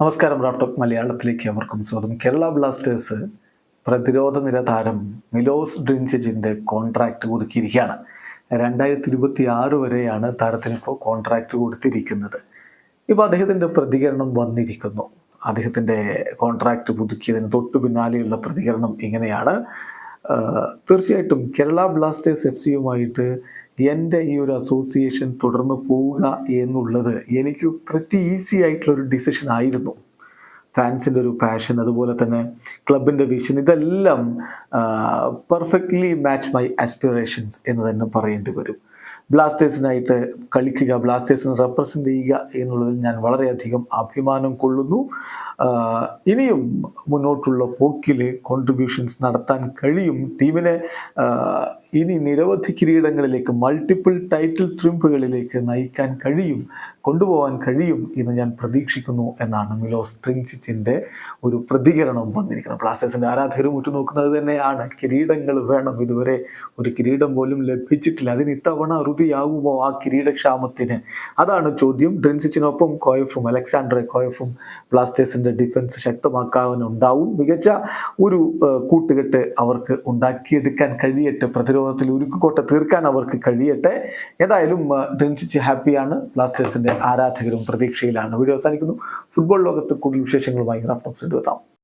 നമസ്കാരം റാഫ്ടോക് മലയാളത്തിലേക്ക് അവർക്കും സ്വാഗതം. കേരള ബ്ലാസ്റ്റേഴ്സ് പ്രതിരോധ നിര താരം മിലോസ് ഡ്രിൻസിന്റെ കോൺട്രാക്ട് പുതുക്കിയിരിക്കുകയാണ് രണ്ടായിരത്തി ഇരുപത്തി ആറ് വരെയാണ് താരത്തിന് ഇപ്പോൾ കോൺട്രാക്ട് കൊടുത്തിരിക്കുന്നത്. ഇപ്പോൾ അദ്ദേഹത്തിന്റെ പ്രതികരണം വന്നിരിക്കുന്നു. അദ്ദേഹത്തിന്റെ കോൺട്രാക്ട് പുതുക്കിയതിന് തൊട്ടു പിന്നാലെയുള്ള പ്രതികരണം ഇങ്ങനെയാണ്. തീർച്ചയായിട്ടും കേരള ബ്ലാസ്റ്റേഴ്സ് എഫ് സിയുമായിട്ട് എന്റെ ഈ ഒരു അസോസിയേഷൻ തുടർന്ന് പോവുക എന്നുള്ളത് എനിക്ക് പ്രതി ഈസി ആയിട്ടുള്ള ഒരു ഡിസിഷൻ ആയിരുന്നു. ഫാൻസിന്റെ ഒരു പാഷൻ അതുപോലെ തന്നെ ക്ലബിന്റെ വിഷൻ ഇതെല്ലാം പെർഫെക്റ്റ്ലി മാച്ച് മൈ ആസ്പിറേഷൻസ് എന്ന് തന്നെ പറയേണ്ടി വരും. ബ്ലാസ്റ്റേഴ്സിനായിട്ട് കളിക്കുക ബ്ലാസ്റ്റേഴ്സിനെ റെപ്രസെന്റ് ചെയ്യുക എന്നുള്ളതിൽ ഞാൻ വളരെയധികം അഭിമാനം കൊള്ളുന്നു. ഇനിയും മുന്നോട്ടുള്ള പോക്കിൽ കോൺട്രിബ്യൂഷൻസ് നടത്താൻ കഴിയും. ടീമിനെ ഇനി നിരവധി കിരീടങ്ങളിലേക്ക് മൾട്ടിപ്പിൾ ടൈറ്റിൽ ട്രിംപുകളിലേക്ക് നയിക്കാൻ കഴിയും കൊണ്ടുപോകാൻ കഴിയും എന്ന് ഞാൻ പ്രതീക്ഷിക്കുന്നു എന്നാണ് മിലോസ് ട്രിൻസിച്ചിന്റെ ഒരു പ്രതികരണം വന്നിരിക്കുന്നത്. ബ്ലാസ്റ്റേഴ്സിന്റെ ആരാധകരും ഉറ്റുനോക്കുന്നത് തന്നെയാണ്. കിരീടങ്ങൾ വേണം. ഇതുവരെ ഒരു കിരീടം പോലും ലഭിച്ചിട്ടില്ല. അതിന് ഇത്തവണ റുതിയാകുമോ ആ കിരീടക്ഷാമത്തിന്? അതാണ് ചോദ്യം. ഡ്രിൻസിച്ചിനൊപ്പം കോയഫും അലക്സാണ്ടർ കോയഫും ബ്ലാസ്റ്റേഴ്സിന്റെ ഡിഫൻസ് ശക്തമാക്കാനുണ്ടാവും. മികച്ച ഒരു കൂട്ടുകെട്ട് അവർക്ക് ഉണ്ടാക്കിയെടുക്കാൻ കഴിയട്ടെ. പ്രതിരോധത്തിൽ ഉരുക്കുകോട്ട തീർക്കാൻ അവർക്ക് കഴിയട്ടെ. ഏതായാലും ഡെൻസിച്ച് ഹാപ്പിയാണ് ബ്ലാസ്റ്റേഴ്സിന്റെ ആരാധകരും പ്രതീക്ഷയിലാണ്. വീഡിയോ അവസാനിക്കുന്നു. ഫുട്ബോൾ ലോകത്ത് കൂടുതൽ വിശേഷങ്ങളുമായി റാഫ്റ്റോക്സ് എത്താം.